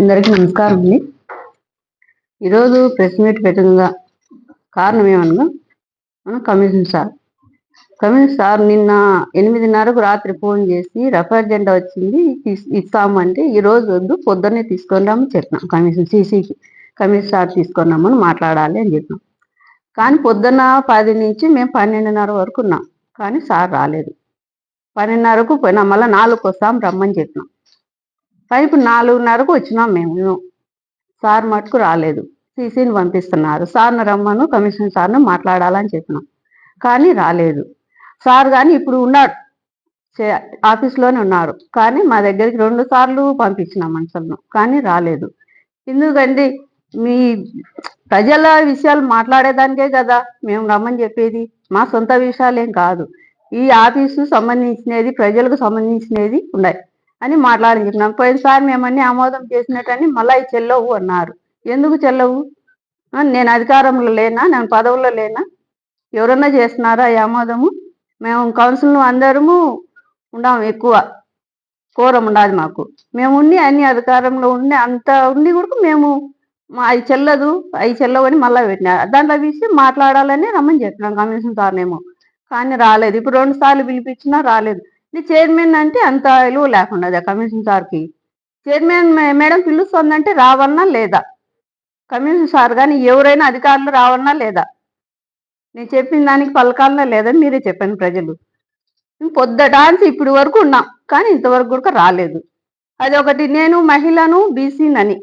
అందరికీ నమస్కారం అండి ఈరోజు ప్రెస్ మీట్ పెట్టిన కారణం ఏమనగా మన కమిషన్ సార్. కమిషన్ సార్ నిన్న ఎనిమిదిన్నరకు రాత్రి ఫోన్ చేసి రఫేల్ జెండా వచ్చింది ఇస్తామంటే ఈ రోజు వద్దు పొద్దున్నే తీసుకొని రామని చెప్పినాం కమిషన్ సీసీకి. కమిషన్ సార్ తీసుకొని రమ్మని మాట్లాడాలి అని చెప్పినాం. కానీ పొద్దున్న పది నుంచి మేము పన్నెండున్నర వరకు ఉన్నాం. కానీ సార్ రాలేదు. పన్నెండున్నరకు పోయినా మళ్ళీ నాలుగు వస్తాం రమ్మని చెప్పినాం. పైపు నాలుగున్నరకు వచ్చినాం మేము. సార్ మటుకు రాలేదు. సీసీని పంపిస్తున్నారు. సార్ను రమ్మను కమిషన్ సార్ను మాట్లాడాలని చెప్పినాం. కానీ రాలేదు. సార్ కానీ ఇప్పుడు ఉన్నాడు. చే- ఆఫీస్లోనే ఉన్నారు. కానీ మా దగ్గరికి రెండు సార్లు పంపించినాం మనుషులను. కానీ రాలేదు. ఎందుకంటే మీ ప్రజల విషయాలు మాట్లాడేదానికే కదా మేము రమ్మని చెప్పేది. మా సొంత విషయాలేం కాదు. ఈ ఆఫీసు సంబంధించినది ప్రజలకు సంబంధించినది ఉన్నాయి అని మాట్లాడని చెప్పినాం. పోయినసారి మేమన్నీ ఆమోదం చేసినట్టని మళ్ళీ ఈ చెల్లవు అన్నారు. ఎందుకు చెల్లవు? నేను అధికారంలో లేనా? నేను పదవుల్లో లేనా? ఎవరన్నా చేస్తున్నారా ఈ ఆమోదము? మేము కౌన్సిల్ అందరము ఉండాము ఎక్కువ. కోరం ఉండాలి మాకు. మేము ఉండి అన్ని అధికారంలో ఉండి అంత ఉండి కూడా మేము మా అవి చెల్లదు అవి చెల్లవు అని మళ్ళీ పెట్టినా. దాంట్లో విషయం మాట్లాడాలని రమ్మని చెప్పినాం కమిషన్ సార్నేమో. కానీ రాలేదు. ఇప్పుడు రెండు సార్లు పిలిపించినా రాలేదు. ఇది చైర్మన్ అంటే అంత విలువ లేకుండా కమిషన్ సార్కి. చైర్మన్ మే- మేడం పిలుస్తుందంటే రావన్నా లేదా? కమిషన్ సార్ కానీ ఎవరైనా అధికారులు రావన్నా లేదా? నేను చెప్పిన దానికి పలకాలన్నా లేదని మీరే చెప్పండి ప్రజలు. పొద్దుటానికి ఇప్పుడు వరకు ఉన్నాం కానీ ఇంతవరకు కూడా రాలేదు. అది ఒకటి నేను మహిళను బీసీనని.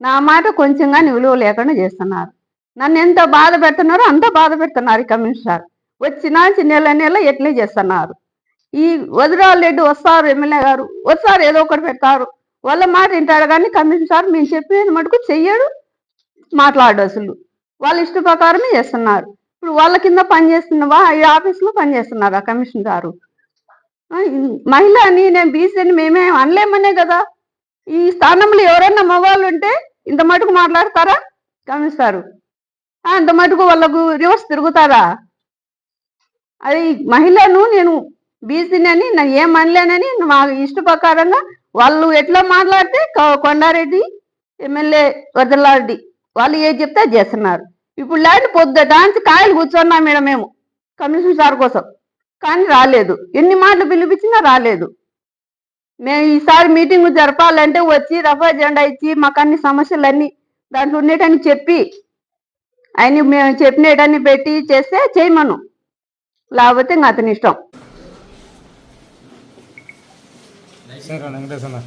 నా మాట కొంచెంగా విలువ లేకుండా చేస్తున్నారు. నన్ను ఎంత బాధ పెడుతున్నారో అంత బాధ పెడుతున్నారు ఈ కమిషన్ సార్. వచ్చినా నెల నెల ఎట్లే చేస్తున్నారు? ఈ వదిరాల రెడ్డి వస్తారు ఎమ్మెల్యే గారు. వస్తారు ఏదో ఒకటి పెడతారు. వాళ్ళ మాట వింటాడు కానీ కమిషన్ సార్ మేము చెప్పేది మటుకు చెయ్యడు మాట్లాడు అసలు. వాళ్ళ ఇష్ట ప్రకారమే చేస్తున్నారు. ఇప్పుడు వాళ్ళ కింద పనిచేస్తున్నవా ఈ ఆఫీస్లో పనిచేస్తున్నారు ఆ కమిషన్ గారు. మహిళ అని నేను బీసీని మేమే అనలేమనే కదా. ఈ స్థానంలో ఎవరైనా మగవాళ్ళు ఉంటే ఇంత మటుకు మాట్లాడతారా గమనిస్తారు అంత మటుకు వాళ్ళకు రివర్స్ తిరుగుతారా? అది మహిళను నేను బీసీని అని నేను ఏం అనలేనని మా ఇష్ట ప్రకారంగా వాళ్ళు ఎట్లా మాట్లాడితే కొండారెడ్డి ఎమ్మెల్యే వదలారెడ్డి వాళ్ళు ఏం చెప్తే చేస్తున్నారు. ఇప్పుడు లేని పొద్దుటానికి కాయలు కూర్చున్నాం మేడం మేము కమిషన్ సార్ కోసం. కానీ రాలేదు. ఎన్ని మాటలు పిలిపించినా రాలేదు. మేము ఈసారి మీటింగ్ జరపాలంటే వచ్చి రఫా జెండా ఇచ్చి మాకు అన్ని సమస్యలన్నీ దాంట్లో ఉండేటని చెప్పి ఆయన మేము చెప్పినటన్ని పెట్టి చేస్తే చేయమను. లేకపోతే ఇంకా అతని ఇష్టం. సరే వెంకటేశ్వర